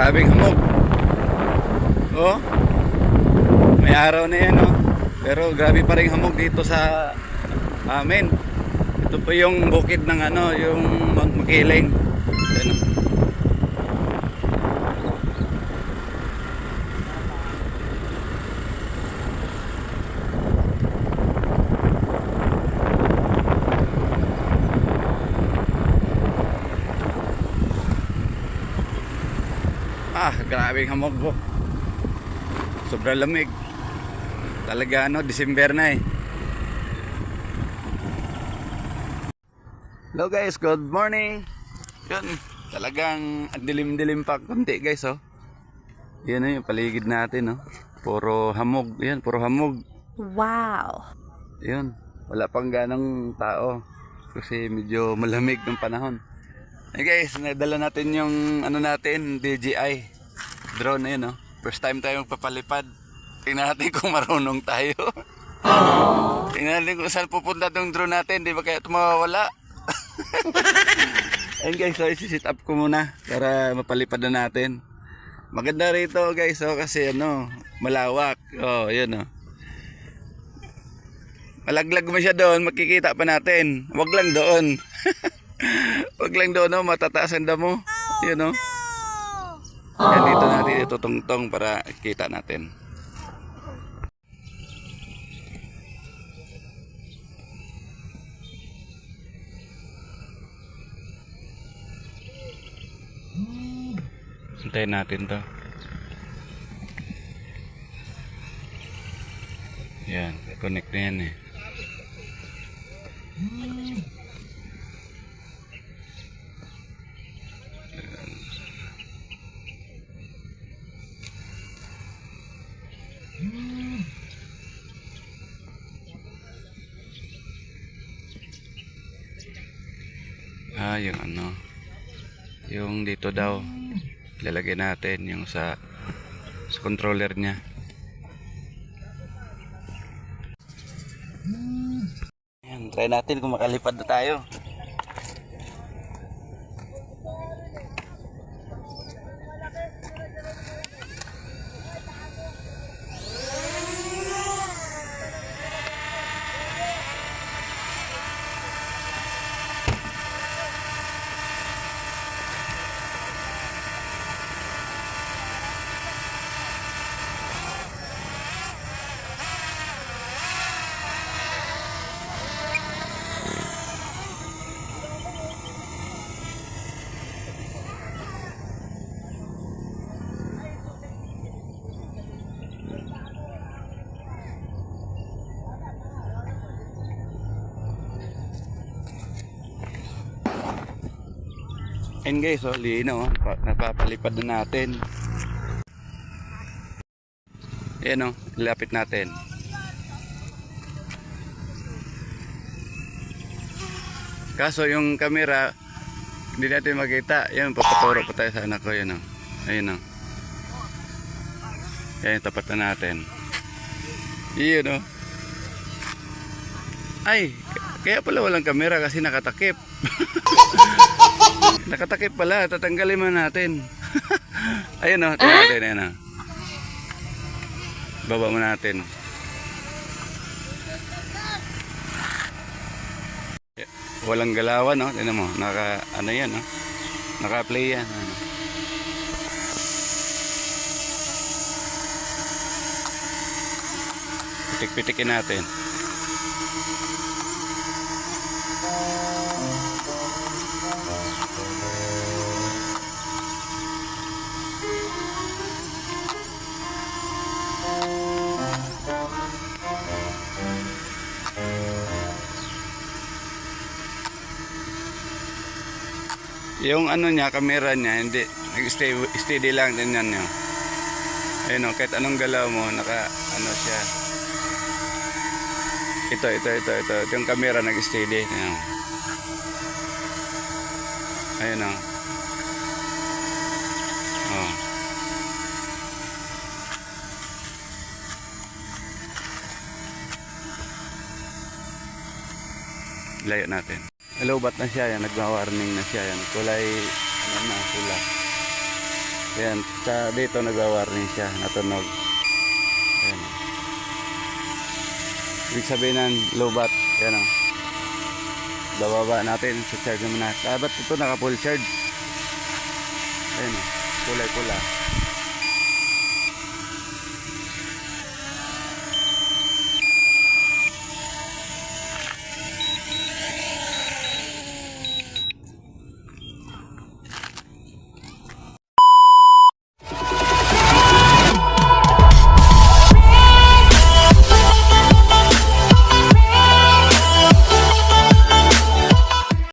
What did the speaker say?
Grabing hamog. Oh. May araw na yan, oh. Pero grabe pa rin hamog dito sa amin. Ito po yung bukid ng ano, yung Mount Makiling. Yan, oh. Ah, grabe ang hamog po. Sobrang lamig. Talaga ano, December na eh. Hello guys, good morning. Yun, talagang ang dilim-dilim pa konti guys oh. Yan na yung paligid natin oh. Puro hamog, yan, puro hamog. Wow. Yun, wala pang ganang tao. Kasi medyo malamig ng panahon. Hey guys, nadala natin yung ano natin, DJI. Drone na yun, no? First time tayo magpapalipad. Tingnan natin kung marunong tayo. Tingnan natin kung saan pupunta tong drone natin. Di ba kaya ito mawawala? Ayun guys, so isi-sit up ko muna para mapalipad na natin. Maganda rito guys, oh, kasi ano, malawak. Oh, yun oh. Malaglag mo siya doon, makikita pa natin. Wag lang doon. Wag lang doon, oh, matataas ang damo. Yun, oh. Yan, dito natin itutungtong para kita natin. Hintayin natin to. Yan, connect na yan eh. Ah, yung ano. Yung dito daw. Lalagay natin yung sa sa controller niya. Ayan, try natin kung makalipad na tayo. Ayan guys, oh, lino, oh. Pa- napapalipad na natin. Ayan oh, lapit natin. Kaso yung camera, hindi natin makita. Yan, papaturo pa tayo sa anak ko. Yan oh. Ayun oh. Yan, tapat na natin. Iyon oh. Ay, kaya pala walang camera kasi nakatakip. Nakatakip pala, tatanggalin mo natin. ayun o, tingnan natin, ayun o. Baba mo natin. Walang galawan, no? Tingnan mo, naka, ano yan, no? Naka-play yan. Ano. Pitik-pitikin natin. Yung ano niya, camera niya, hindi, nag-stay, steady lang din yan niya. Ayun o, kahit anong galaw mo, naka, ano siya. Ito, ito, ito, ito. Ito yung camera nag-steady. Ayun. Ayun o. Oh. Layo natin. Hello, ba't na siya yan? Nagwa-warning na siya yan. Kulay, ano na, pula. Ayan, sa dito nagwa-warning siya, natunog. Ayan. oh. Ibig sabihin ng low bat. Ayan o. Bababa natin. Sa charge naman natin. Ah, ba't ito naka full charge? Ayan o. Kulay pula.